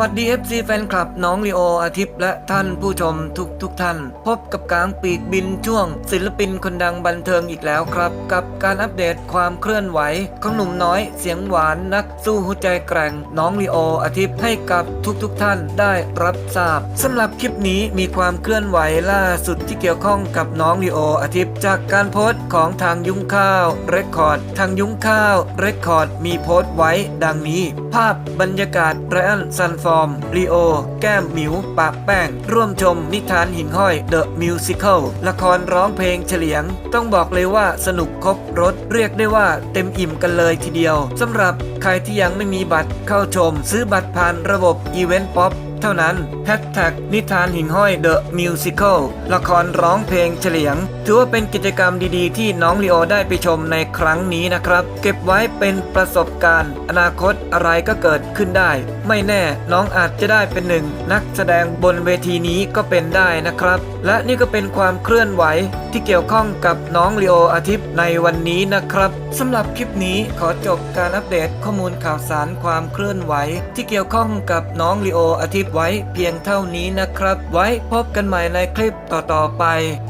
วัสดี FC แฟนคลับน้องลีโออาทิตย์และท่านผู้ชมทุกทุกท่าน พบกับกลางปีกบินช่วง ศิลปินคนดังบันเทิงอีกแล้วครับ กับการอัปเดตความเคลื่อนไหว ของหนุ่มน้อยเสียงหวานนักสู้หัวใจแกร่ง น้องลีโออาทิตย์ให้กับทุกทุกท่านได้รับทราบสำหรับคลิปนี้มีความเคลื่อนไหวล่าสุดที่เกี่ยวข้องกับน้องลีโออาทิตย์จากการโพสต์ของทางยุ้งข้าวเรคคอร์ดทางยุ้งข้าวเรคคอร์ดมีโพสต์ไว้ดังนี้ ภาพบรรยากาศไรนซันฟอร์มลีโอ แก้มหมิว ปากแป้ง ร่วมชมนิทานหิ่งห้อยเดอะมิวสิคลละครร้องเพลงเฉลียง ต้องบอกเลยว่าสนุกครบรถเรียกได้ว่าเต็มอิ่มกันเลยทีเดียวสำหรับ ใครที่ยังไม่มีบัตรเข้าชม ซื้อบัตรผ่านระบบอีเวนต์ป๊อปเท่านั้นแฮชแท็กนิทานหิ่งห้อยเดอะมิวสิคลละครร้องเพลงเฉลียง ถือว่าเป็นกิจกรรมดีๆ ที่น้องลีโอได้ไปชมในครั้งนี้นะครับ เก็บไว้เป็นประสบการณ์ อนาคตอะไรก็เกิดขึ้นได้ ไม่แน่น้องอาจจะได้เป็นหนึ่ง นักแสดงบนเวทีนี้ก็เป็นได้นะครับ และนี่ก็เป็นความเคลื่อนไหวที่เกี่ยวข้องกับน้องลีโออาทิตย์ในวันนี้นะครับสำหรับคลิปนี้ขอจบการอัปเดตข้ออมูลข่าวสารความเคลื่อนไหว ที่เกี่ยวข้องกับน้องลีโออาทิตย์ไว้เพียงเท่านี้นะครับ ไว้พบกันใหม่ในคลิปต่อๆไป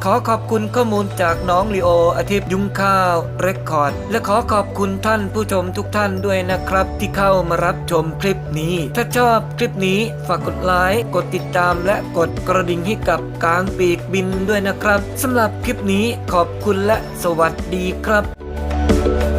ขอขอบคุณข้อมูลจากน้องลีโออาทิตย์ยุงข้าวเรคคอร์ด และขอขอบคุณท่านผู้ชมทุกท่านด้วยนะครับ ที่เข้ามารับชมคลิปนี้ ถ้าชอบคลิปนี้ฝากกดไลค์กดติดตามและกดกระดิ่งให้กับกลางปีกบินด้วยนะครับสำหรับคลิปนี้ขอบคุณและสวัสดีครับ